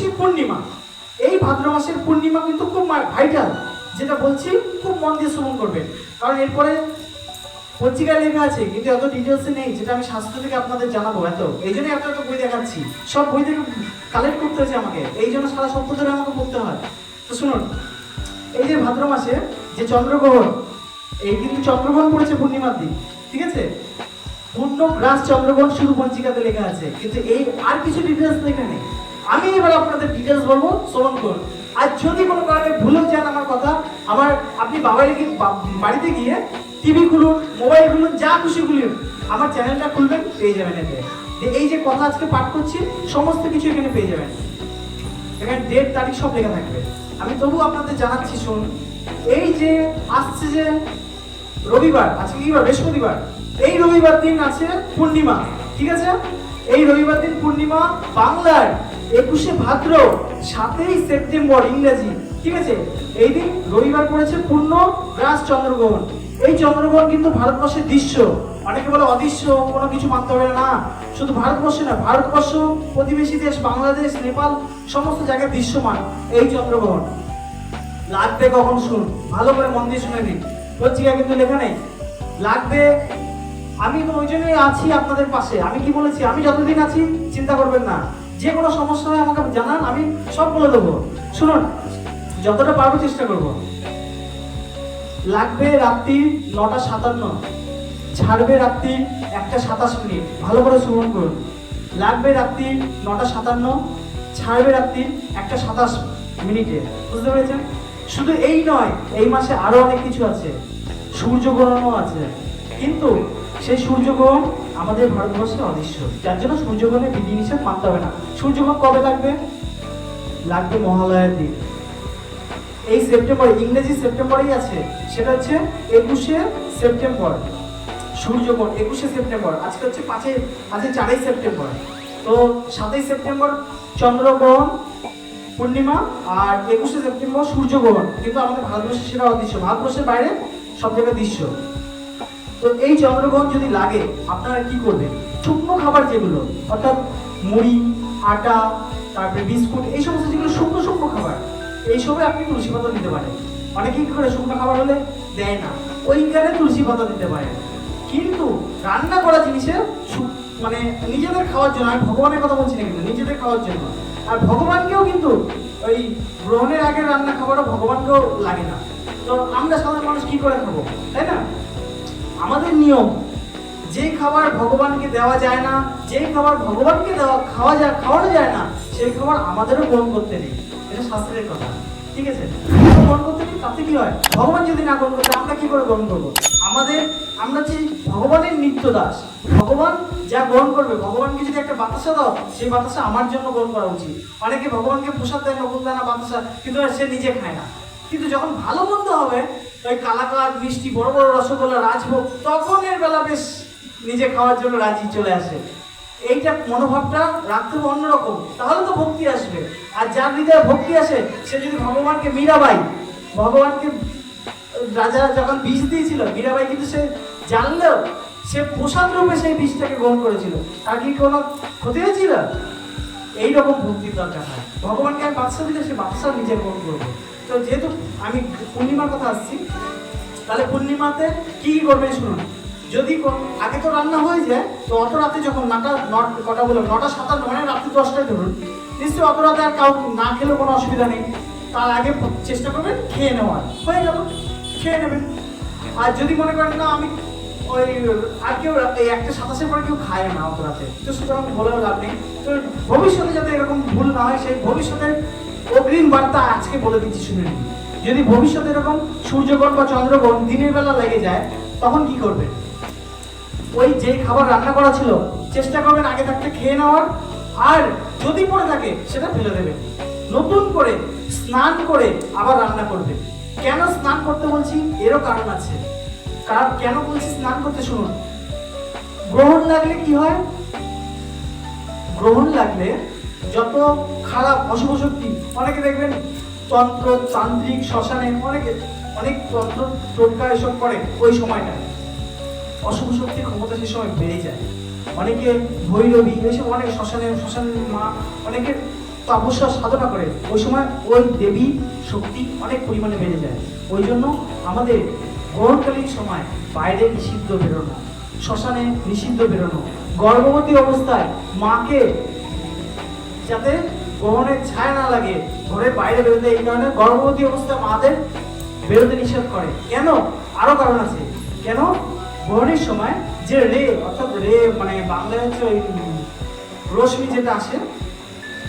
একুশে পূর্ণিমা। এই ভাদ্র মাসের পূর্ণিমা কিন্তু খুব ভাইটাল যেটা বলছি খুব মন দিয়ে শ্রবণ করবেন। কারণ এরপরে পত্রিকায় লেখা আছে, কিন্তু এত ডিটেলসে নেই, যেটা আমি শাস্ত্র থেকে আপনাদের জানাব এত। এই জন্য এত বই দেখাচ্ছি। সব বই থেকে কালেক্ট করতে হয়েছে আমাকে। এই জন্য সারা সপ্তাহ ধরে আমাকে পড়তে হয়। তো শুনুন, এই যে ভাদ্র মাসে যে চন্দ্রগ্রহণ, এই কিন্তু চন্দ্রগ্রহণ পড়েছে পূর্ণিমার দিন, ঠিক আছে? পূর্ণ গ্রাস চন্দ্রগ্রহণ শুধু পঞ্জিকাতে লেখা আছে। কিন্তু এই আর কিছু ডিটেলস লেখা নেই। আমি এবার আপনাদের ডিটেলস বলব শ্রবণ করুন। আর যদি কোনো কারণে ভুলেও যান আমার কথা, আমার আপনি বাবারে গিয়ে বাড়িতে গিয়ে টিভি খুলুন মোবাইল খুলুন, যা খুশি খুলুন আমার চ্যানেলটা খুলবেন, পেয়ে যাবেন এতে যে এই যে কথা আজকে পাঠ করছি, সমস্ত কিছু এখানে পেয়ে যাবেন। এখানে ডেট তারিখ সব লেখা থাকবে। আমি তবু আপনাদের জানাচ্ছি শুন এই যে আসছে যে রবিবার, আজকে কি বার বৃহস্পতিবার। এই রবিবার দিন আছে পূর্ণিমা, ঠিক আছে? এই রবিবার দিন পূর্ণিমা বাংলার একুশে ভাদ্র, সাতই সেপ্টেম্বর, ইংরেজি। ঠিক আছে? এই দিন রবিবার পড়েছে পূর্ণ গ্রাস চন্দ্রগ্রহণ। এই চন্দ্রগ্রহণ কিন্তু ভারতবর্ষের দৃশ্য। অনেকে বলে অদৃশ্য, কোনো কিছু মানতে হবে না। শুধু ভারতবর্ষে না, ভারতবর্ষ, প্রতিবেশী দেশ, বাংলাদেশ, নেপাল, সমস্ত জায়গায় দৃশ্যমান এই চন্দ্রগ্রহণ। লাগবে কখন শুন ভালো করে মন দিয়ে শুনে নিন। পত্রিকা কিন্তু লেখা নেই। লাগবে, আমি তো ওই জন্যই আছি আপনাদের পাশে। আমি কি বলেছি? আমি যতদিন আছি, চিন্তা করবেন না। যে কোনো সমস্যা হয় আমাকে জানান, আমি সব বলে দেবো। শুনুন, যতটা পারব চেষ্টা করব। লাগবে রাত্রি নটা সাতান্ন। ছাড়বে রাত্রি একটা সাতাশ মিনিট। ভালো করে শ্রবণ করুন। লাগবে রাত্রি নটা সাতান্ন, ছাড়বে রাত্রি একটা সাতাশ মিনিটে। বুঝতে পেরেছেন? শুধু এই নয়, এই মাসে আরও অনেক কিছু আছে। সূর্যগ্রহণও আছে। কিন্তু সেই সূর্যগ্রহণ আমাদের ভারতবর্ষে অদৃশ্য। যার জন্য সূর্যগ্রহণের বিধিনিষেধ মানতে হবে না। সূর্যগ্রহণ কবে লাগবে? লাগবে মহালয়ার দিন। এই সেপ্টেম্বর, ইংরেজি সেপ্টেম্বরেই আছে। সেটা হচ্ছে একুশে সেপ্টেম্বর। সূর্যগ্রহণ, একুশে সেপ্টেম্বর। আজকে হচ্ছে পাঁচই আজকে চারই সেপ্টেম্বর। তো সাতই সেপ্টেম্বর চন্দ্রগ্রহণ, পূর্ণিমা আর একুশে সেপ্টেম্বর সূর্যগ্রহণ। কিন্তু আমাদের ভারতবর্ষে সেটা অদৃশ্য। ভারতবর্ষের বাইরে সব জায়গায় দৃশ্য। তো এই চন্দ্রগ্রহণ যদি লাগে, আপনারা কি করবেন? শুকনো খাবার যেগুলো, অর্থাৎ মুড়ি, আটা, তারপরে বিস্কুট, এই সমস্ত যেগুলো শুকনো শুকনো খাবার, এই সময় আপনি তুলসী পাতা দিতে পারেন। অনেকেই কি করে শুকনো খাবার হলে? দেয় না। ওই ওইখানে তুলসী পাতা দিতে পারেন। কিন্তু রান্না করা জিনিসে সু- মানে নিজেদের খাওয়ার জন্য, আমি ভগবানের কথা বলছি না কিন্তু, নিজেদের খাওয়ার জন্য। আর ভগবানকেও কিন্তু ওই গ্রহণের আগে রান্না খাবারও ভগবানকেও লাগে না। তো আমরা সাধারণ মানুষ কি করে খাব? তাই না? আমাদের নিয়ম, যে খাবার ভগবানকে দেওয়া যায় না, যে খাবার ভগবানকে দেওয়া, খাওয়া যায়, খাওয়ানো যায় না, সেই খাবার আমাদেরও গ্রহণ করতে নেই। এটা শাস্ত্রের কথা, ঠিক আছে? গ্রহণ করতে নেই, তাতে কি হয়? ভগবান যদি না গ্রহণ করতে, আমরা কি করে গ্রহণ করব? আমাদের, আমরা যে ভগবানের নিত্য দাস ভগবান যা গ্রহণ করবে, ভগবানকে যদি একটা বাতাসা দাও, সেই বাতাসা আমার জন্য গ্রহণ করা উচিত। অনেকে ভগবানকে প্রসাদ দেয়, নকুল দানা বাতাসা, কিন্তু সে নিজে খায় না। কিন্তু যখন ভালো মন্দ হবে ওই কালাকাদ মিষ্টি বড় বড় রসগোল্লা রাজভোগ তখন এর বেলা বেশ নিজে খাওয়ার জন্য রাজি চলে আসে। এইটা মনোভাবটা রাখতে হবে অন্যরকম, তাহলে তো ভক্তি আসবে। আর যার হৃদয়ে ভক্তি আসে, সে যদি ভগবানকে মীরাবাই, ভগবানকে রাজা যখন বিষ দিয়েছিল, মীরাবাই কিন্তু সে জানলেও, সে প্রসাদ রূপে সেই বিষটাকে গ্রহণ করেছিল। তার কি কোনো ক্ষতি হয়েছিল এইরকম ভক্তির দরকার হয়। ভগবানকে আমি বাদশা দিলে সে বাদশা নিজে গ্রহণ করব। তো যেহেতু আমি পূর্ণিমার কথা আসছি, তাহলে পূর্ণিমাতে কি কি করবেন শুনুন। যদি আগে তো রান্না হয়ে যায়, তো অত রাতে যখন নটা, নট, কটা বললাম, নটা সাতান্ন মানে রাত্রি দশটায় ধরুন, নিশ্চয়ই অত রাতে আর কাউ না খেলেও কোনো অসুবিধা নেই। তার আগে চেষ্টা করবেন খেয়ে নেওয়ার হয়ে গেল, খেয়ে নেবেন। আর যদি মনে করেন, না, আমি ওই, আর কেউ এই একটা সাতাশের পরে কেউ খায় না অত রাতে, তো সুতরাং বলেও লাভ নেই। তো ভবিষ্যতে যাতে এরকম ভুল না হয়, সেই ভবিষ্যতের অগ্রিম বার্তা আজকে বলে দিচ্ছি, শুনে নিন। যদি ভবিষ্যতে এরকম সূর্যগ্রহণ বা চন্দ্রগ্রহণ দিনের বেলা লেগে যায়, তখন কি করবে? ওই যে খাবার রান্না করা ছিল, চেষ্টা করবেন আগে থাকতে খেয়ে নেওয়ার, আর যদি পড়ে থাকে, সেটা ফেলে দেবেন। নতুন করে স্নান করে আবার রান্না করবে কেন স্নান করতে বলছি? এরও কারণ আছে। কারণ কেন বলছি স্নান করতে? শুনুন। গ্রহণ লাগলে কি হয়? গ্রহণ লাগলে যত খারাপ অশুভ শক্তি অনেকে দেখবেন তন্ত্র তান্ত্রিক শ্মশানে অনেকে, অনেক তন্ত্র টোটকা এসব করে ওই সময়টা। অশুভ শক্তির ক্ষমতা সে সময় বেড়ে যায়। অনেকে ভৈরবী এসব অনেক শ্মশানে, শ্মশানের মা অনেকে তপস্যা সাধনা করে। ওই সময় ওই দেবী শক্তি অনেক পরিমাণে বেড়ে যায়। ওই জন্য আমাদের গ্রহণকালীন সময় বাইরে নিষিদ্ধ বেরোনো, শ্মশানে নিষিদ্ধ বেরোনো, গর্ভবতী অবস্থায় মাকে যাতে গ্রহণের ছায়া না লাগে ঘরের বাইরে বেরোতে এই কারণে গর্ভবতী অবস্থায় মাদের বেরোতে নিষেধ করে। কেন? আরও কারণ আছে। কেন? গ্রহণের সময় যে রে, অর্থাৎ রে মানে বাংলায় হচ্ছে ওই রশ্মি যেটা আসে,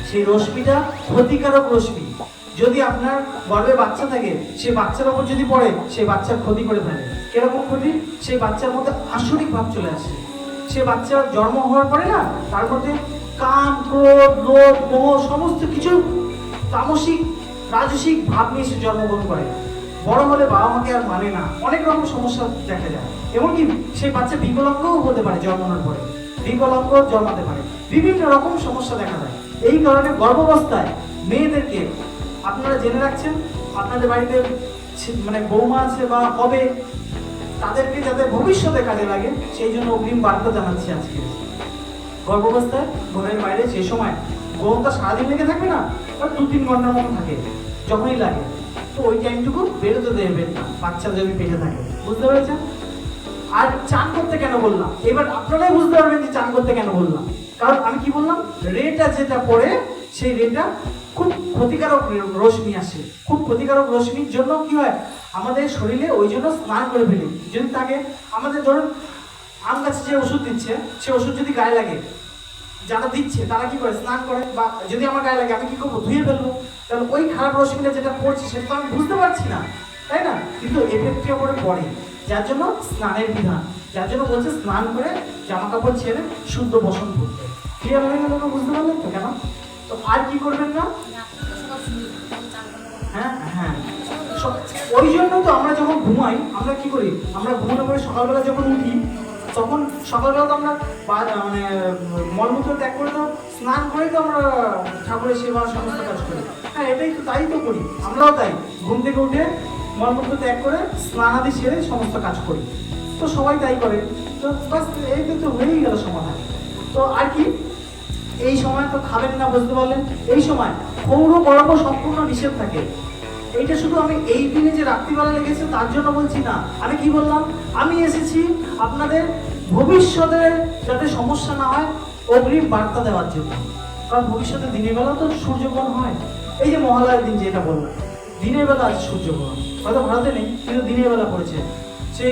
সেই রশ্মিটা ক্ষতিকারক রশ্মি। যদি আপনার গর্ভে বাচ্চা থাকে, সেই বাচ্চার ওপর যদি পড়ে, সেই বাচ্চার ক্ষতি করে ফেলে। কীরকম ক্ষতি? সেই বাচ্চার মধ্যে আসরিক ভাব চলে আসে। সে বাচ্চার জন্ম হওয়ার পরে না, তার মধ্যে কাম ক্রোধ, লোভ, মোহ, সমস্ত কিছু তামসিক, রাজসিক ভাব নিয়ে সে জন্মগ্রহণ করে। বড় হলে বাবা মাকে আর মানে না। অনেক রকম সমস্যা দেখা যায়। এমনকি সেই বাচ্চা বিকলাঙ্গও হতে পারে জন্মানোর পরে। বিকলাঙ্গ জন্মাতে পারে। বিভিন্ন রকম সমস্যা দেখা যায় এই কারণে গর্ভাবস্থায় মেয়েদেরকে আপনারা জেনে রাখছেন, আপনাদের বাড়িতে মানে বৌমা আছে বা হবে তাদেরকে যাতে ভবিষ্যতে কাজে লাগে, সেই জন্য অগ্রিম বার্তা জানাচ্ছি আজকে। গর্ভাবস্থায় ঘরের বাইরে যে সময় গরমটা সারাদিন লেগে থাকবে না ওই দু তিন ঘণ্টার মতো থাকে, যখনই লাগে, তো ওই টাইমটুকু বেরোতে দেবেন না, বাচ্চা যদি পেটে থাকে। বুঝতে পেরেছেন? আর চান করতে কেন বললাম? এবার আপনারাই বুঝতে পারবেন যে চান করতে কেন বললাম। কারণ আমি কি বললাম? রেটা যেটা পড়ে সেই রেটা খুব ক্ষতিকারক রশ্মি আসে। খুব ক্ষতিকারক রশ্মির জন্য কি হয়? আমাদের শরীরে ওই জন্য স্নান করে ফেলি। যদি তাকে আমাদের ধরুন আম গাছে যে ওষুধ দিচ্ছে সে ওষুধ যদি গায়ে লাগে যারা দিচ্ছে তারা কি করে? স্নান করে। বা যদি আমার গায়ে লাগে আমি কি করব? ধুয়ে ফেলব। তাহলে ওই খারাপ রশ্মিটা যেটা পড়ছে সেটা তো আমি বুঝতে পারছি না। তাই না? কিন্তু এফেক্টের উপরে পড়ে। যার জন্য স্নানের বিধান। যার জন্য বলছে স্নান করে জামা কাপড় ছেড়ে শুদ্ধ বসন করতে ক্লিয়ার হয়ে গেল বুঝতে পারলেন তো কেন? তো আর কি করবেন না? হ্যাঁ হ্যাঁ। ওই জন্য তো আমরা যখন ঘুমাই, আমরা কি করি? আমরা ঘুমানোর পরে সকালবেলা যখন উঠি, তখন সকালবেলা তো আমরা মানে মলমূত্র ত্যাগ করে তো স্নান করে তো আমরা ঠাকুরের সেবা সমস্ত কাজ করি। হ্যাঁ এটাই তো, তাই তো করি। আমরাও তাই। ঘুম থেকে উঠে মলমূত্র ত্যাগ করে স্নানাদি সেরে সমস্ত কাজ করি। তো সবাই তাই করে। তো বাস, এই তো হয়েই গেল সমাধান। তো আর কি? এই সময় তো খাবেন না, বুঝতে পারলেন? এই সময় পৌর গর্ভ সম্পূর্ণ নিষেধ থাকে। এইটা শুধু আমি এই দিনে যে রাত্রিবেলা লেগেছে তার জন্য বলছি না। আমি কি বললাম? আমি এসেছি আপনাদের ভবিষ্যতে যাতে সমস্যা না হয়, অগ্রিম বার্তা দেওয়ার জন্য। কারণ ভবিষ্যতে দিনের বেলা তো সূর্যগ্রহণ হয়। এই যে মহালয়ার দিন যেটা বললাম, দিনের বেলা আছে সূর্যগ্রহণ। হয়তো ভারতে নেই, কিন্তু দিনের বেলা পড়েছে। সে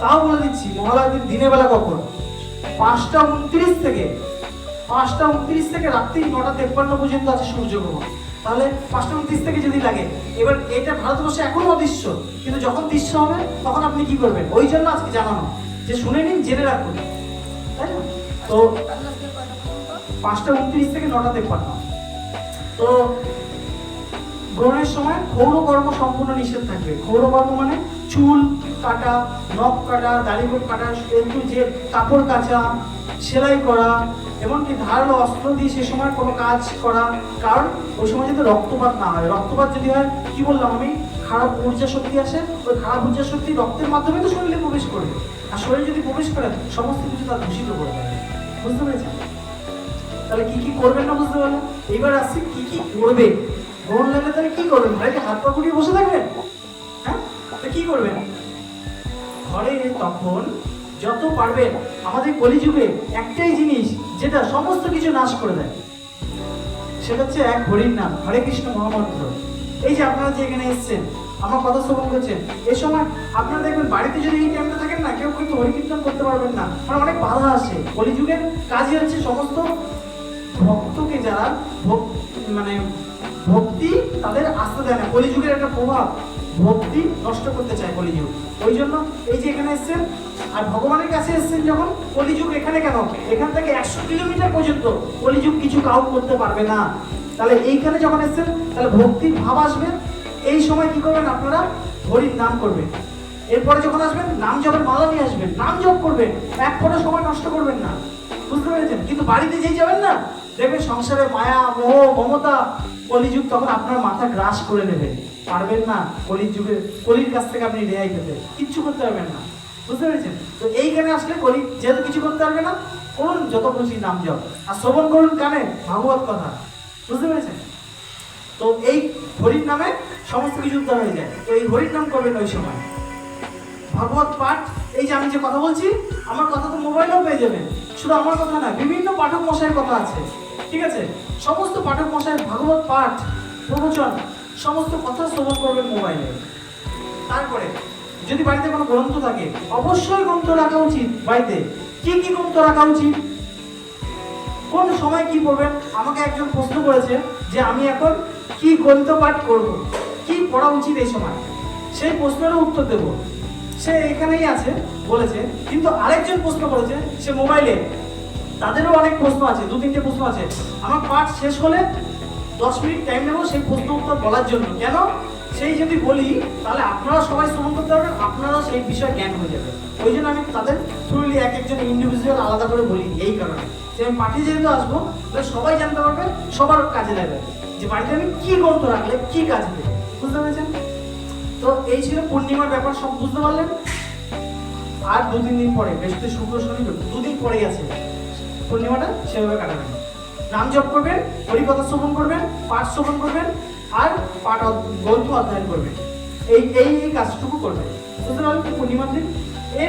তাও বলে দিচ্ছি, মহালয়ার দিন দিনের বেলা কখন? পাঁচটা উনত্রিশ থেকে, পাঁচটা উনত্রিশ থেকে রাত্রি নটা তেপ্পান্ন পর্যন্ত আছে সূর্যগ্রহণ। তাহলে পাঁচটা উনত্রিশ থেকে যদি লাগে, এবার এটা ভারতবর্ষে এখনও অদৃশ্য, কিন্তু যখন দৃশ্য হবে, তখন আপনি কি করবেন? ওই জন্য আজকে জানানো, যে শুনে নিন, জেনে রাখুন। তাই না? তো পাঁচটা উনত্রিশ থেকে নটা তেপ্পান্ন। তো গ্রহণের সময় ক্ষৌরকর্ম সম্পূর্ণ নিষেধ থাকবে। ক্ষৌরকর্ম মানে চুল কাটা, নখ কাটা দাড়িগোট কাটা একটু যে কাপড় কাচা, সেলাই করা, এমনকি ধারালো অস্ত্র দিয়ে সে সময় কোনো কাজ করা। কারণ ওই সময় যাতে রক্তপাত না হয়, রক্তপাত যদি হয়, কি বললাম আমি? খারাপ ঊর্জা শক্তি আসে, ওই খারাপ ঊর্জা শক্তি রক্তের মাধ্যমে তো শরীরে প্রবেশ করবে আর শরীরে যদি প্রবেশ করে, সমস্ত কিছু তার দূষিত করে বুঝতে পেরেছেন? তাহলে কি কি করবেন না বুঝতে পারলেন? এবার আসছি কি কি করবে। গ্রহণ লাগলে তাহলে কি করবেন? ভাই হাত পা বসে থাকবেন? হ্যাঁ? তো কি করবেন? ঘরে তখন যত পারবেন আমাদের কলিযুগে একটাই জিনিস যেটা সমস্ত কিছু নাশ করে দেয়। সেটা হচ্ছে এক হরির নাম, হরে কৃষ্ণ মহামন্ত্র। এই যে আপনারা যে এখানে এসেছেন, আমার কথা শ্রবণ করছেন এই সময় আপনারা দেখবেন বাড়িতে যদি এই টাইমটা থাকেন না, কেউ কিন্তু হরিকীর্তন করতে পারবেন না মানে অনেক বাধা আসে। কলিযুগের কাজই হচ্ছে সমস্ত ভক্তকে যারা মানে ভক্তি তাদের আসতে দেয় না। কলিযুগের একটা প্রভাব ভক্তি নষ্ট করতে চায় কলিযুগ। ওই জন্য এই যে এখানে এসেছেন আর ভগবানের কাছে এসেছেন যখন, কলিযুগ এখানে কেন? এখান থেকে একশো কিলোমিটার পর্যন্ত কলিযুগ কিছু কাউ করতে পারবে না। তাহলে এইখানে যখন এসেছেন, তাহলে ভক্তির ভাব আসবে। এই সময় কি করবেন আপনারা? হরির নাম করবেন। এরপরে যখন আসবেন, নাম জপের মালা নিয়ে আসবেন, নাম জপ করবেন। এক ফোঁটা সময় নষ্ট করবেন না। বুঝতে পেরেছেন? কিন্তু বাড়িতে যেই যাবেন না, দেখবেন সংসারে মায়া, মোহ, মমতা, কলিযুগ তখন আপনার মাথা গ্রাস করে নেবে। পারবেন না কলির যুগে। কলির কাছ থেকে আপনি রেহাই পেতে। কিচ্ছু করতে পারবেন না। বুঝতে পেরেছেন? তো এইখানে আসলে কলি যেহেতু কিছু করতে পারবে না, করুন যত খুশি নাম যাও আর শ্রবণ করুন কানে ভাগবত কথা। বুঝতে পেরেছেন? তো এই হরির নামে সমস্ত কিছু উদ্ধার হয়ে যায়। তো এই হরির নাম করবেন ওই সময়। ভাগবত পাঠ, এই যে আমি যে কথা বলছি, আমার কথা তো মোবাইলেও পেয়ে যাবেন। শুধু আমার কথা না, বিভিন্ন পাঠক মশাইয়ের কথা আছে। ঠিক আছে? সমস্ত পাঠক মশাইয়ের ভাগবত পাঠ, প্রবচন সমস্ত কথা শ্রবণ করবেন মোবাইলে তারপরে, যদি বাড়িতে কোনো গ্রন্থ থাকে, অবশ্যই গ্রন্থ রাখা উচিত বাড়িতে। কি কি গ্রন্থ রাখা উচিত? কোন সময় কি পড়বেন? আমাকে একজন প্রশ্ন করেছে যে আমি এখন কি গ্রন্থ পাঠ করব? কি পড়া উচিত এই সময়? সেই প্রশ্নেরও উত্তর দেব। সে এখানেই আছে, বলেছে, কিন্তু আরেকজন প্রশ্ন করেছে, সে মোবাইলে। তাদেরও অনেক প্রশ্ন আছে দু তিনটে প্রশ্ন আছে। আমার পাঠ শেষ হলে দশ মিনিট টাইম নেব সেই প্রশ্ন উত্তর বলার জন্য। কেন? সেই যদি বলি, তাহলে আপনারা সবাই শ্রবণ করতে পারবেন আপনারাও সেই বিষয়ে জ্ঞান হয়ে যাবে ওই জন্য আমি তাদের থ্রুলি এক একজন ইন্ডিভিজুয়াল আলাদা করে বলি এই কারণে। যে আমি পাঠিয়ে যেহেতু আসব, তাহলে সবাই জানতে পারবে, সবার কাজে লাগবে। যে বাড়িতে আমি কী গ্রন্থ রাখলে, কী কাজে দেবে, বুঝতে পেরেছেন? তো এই ছিল পূর্ণিমার ব্যাপার, সব বুঝতে পারলেন? আর দু তিন দিন পরে, বৃহস্পতি, শুক্র, শনি, দুদিন পরেই আছে। পূর্ণিমাটা সেভাবে কাটাবেন। নাম জপ করবেন হরিকথা শ্রবণ করবেন, পাঠ শ্রবণ করবেন, আর পাঠ গ্রন্থ অধ্যয়ন করবেন। এই এই এই কাজটুকু করবেন। সুতরাং পূর্ণিমা দিন এর